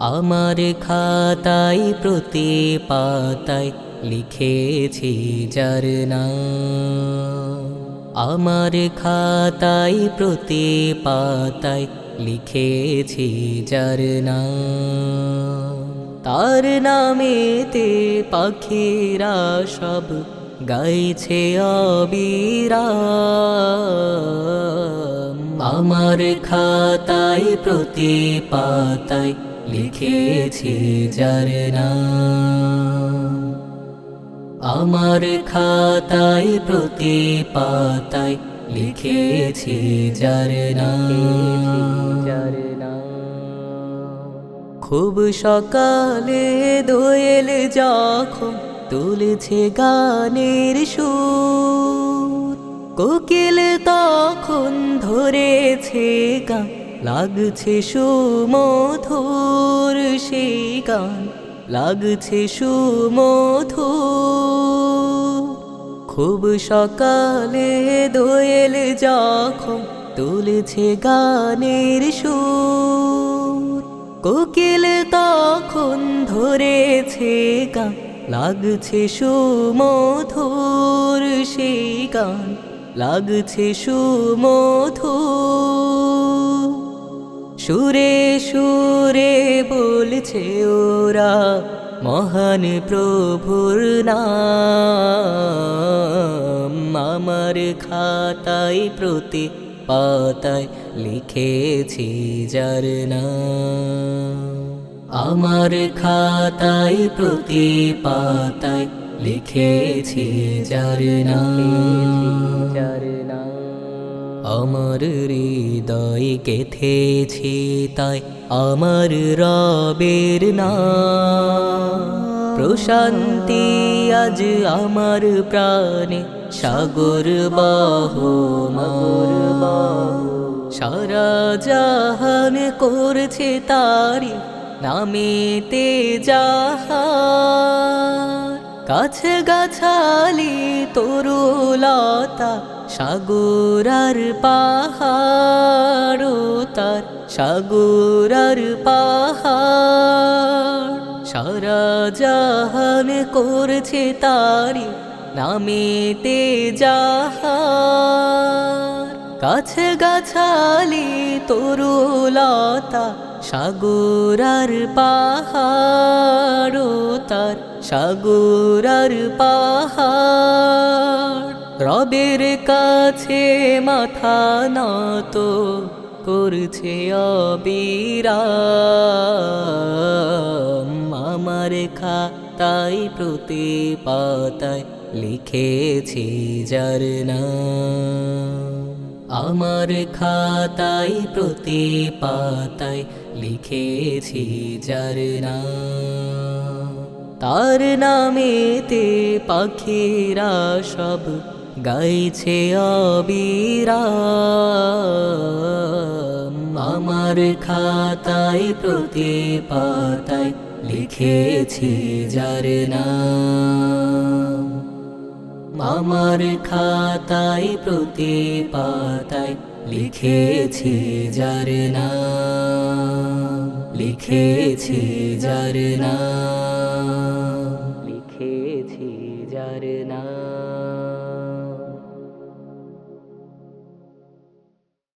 আমার খাতায় প্রতি পাতায় লিখেছি যার নাম। আমার খাতায় প্রতি পাতায় লিখেছি যার নাম। তার নামেতে পাখিরা সব গাইছে অবিরা আমার খাতায় প্রতি পাতায় লিখেছি যার নাম। আমার খাতায় প্রতি পাতায় লিখেছি যার নাম। খুব সকালে দোয়েল যখন তুলেছে গানের সুর, কোকিল তখন ধরেছে গান। লাগছে সুমধুর সেই গান, লাগছে সুমধুর। খুব সকালে দোয়েল যখন তুলেছে গানের সুর, কোকিল তখন ধরেছে গান, লাগছে সুমধুর সেই গান, লাগছে সুমধুর। সুরে সুরে বলছে ওরা, মহান প্রভুর নাম। আমার খাতায় প্রতি পাতায় লিখেছি যার নাম। আমার খাতায় প্রতি পাতায় লিখেছি যার নাম। যার নাম আমার হৃদয় গেথেছি তাই আমার রবের নাম। প্রশান্তি আজ আমার প্রাণে, সাগর বাহ মাগর বাহ সারা জাহান করছে তারি নামেতে যাহার কাছে গাছালি তরুলতা সাগর আর পাহাড় তার সাগর আর পাহাড়। সারা জাহান করছে তারি নামেতে যাহার কাছে গাছালি তরুলতা সাগর আর পাহাড় তার সাগর আর পাহাড়। রবের কাছে মাথা নত করছে অবিরাম। আমার খাতায় প্রতি পাতায় লিখেছি যার আমার খাতাই প্রতি পাতায় লিখেছি যার তার নামেতে পাখিরা সব গাইছে অবিরাম। আমার খাতায় প্রতি পাতায় লিখেছি যার নাম। আমার খাতায় প্রতি পাতায় লিখেছি যার নাম। লিখেছি যার না লিখেছি যার না